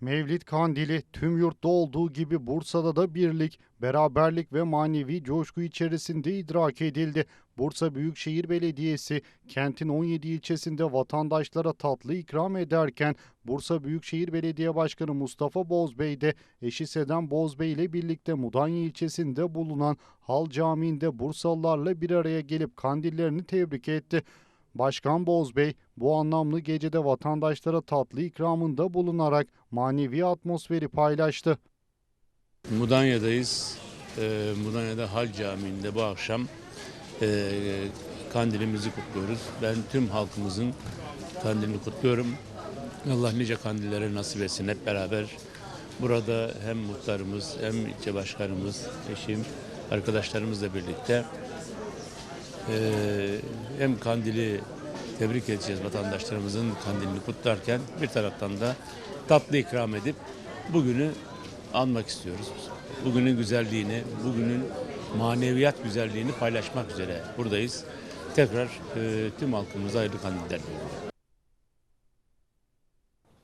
Mevlid Kandili tüm yurtta olduğu gibi Bursa'da da birlik, beraberlik ve manevi coşku içerisinde idrak edildi. Bursa Büyükşehir Belediyesi kentin 17 ilçesinde vatandaşlara tatlı ikram ederken Bursa Büyükşehir Belediye Başkanı Mustafa Bozbey de eşi Sedem Bozbey ile birlikte Mudanya ilçesinde bulunan Hal Camii'nde Bursalılarla bir araya gelip kandillerini tebrik etti. Başkan Bozbey bu anlamlı gecede vatandaşlara tatlı ikramında bulunarak manevi atmosferi paylaştı. Mudanya'dayız. Ee, Mudanya'da Hal Camii'nde bu akşam e, kandilimizi kutluyoruz. Ben tüm halkımızın kandilini kutluyorum. Allah nice kandillere nasip etsin hep beraber. Burada hem muhtarımız hem ilçe başkanımız, eşim, arkadaşlarımızla birlikte e, hem kandili tebrik edeceğiz vatandaşlarımızın kandilini kutlarken bir taraftan da tatlı ikram edip bugünü anmak istiyoruz. Bugünün güzelliğini, bugünün maneviyat güzelliğini paylaşmak üzere buradayız. Tekrar e, tüm halkımıza hayırlı kandiller diliyorum.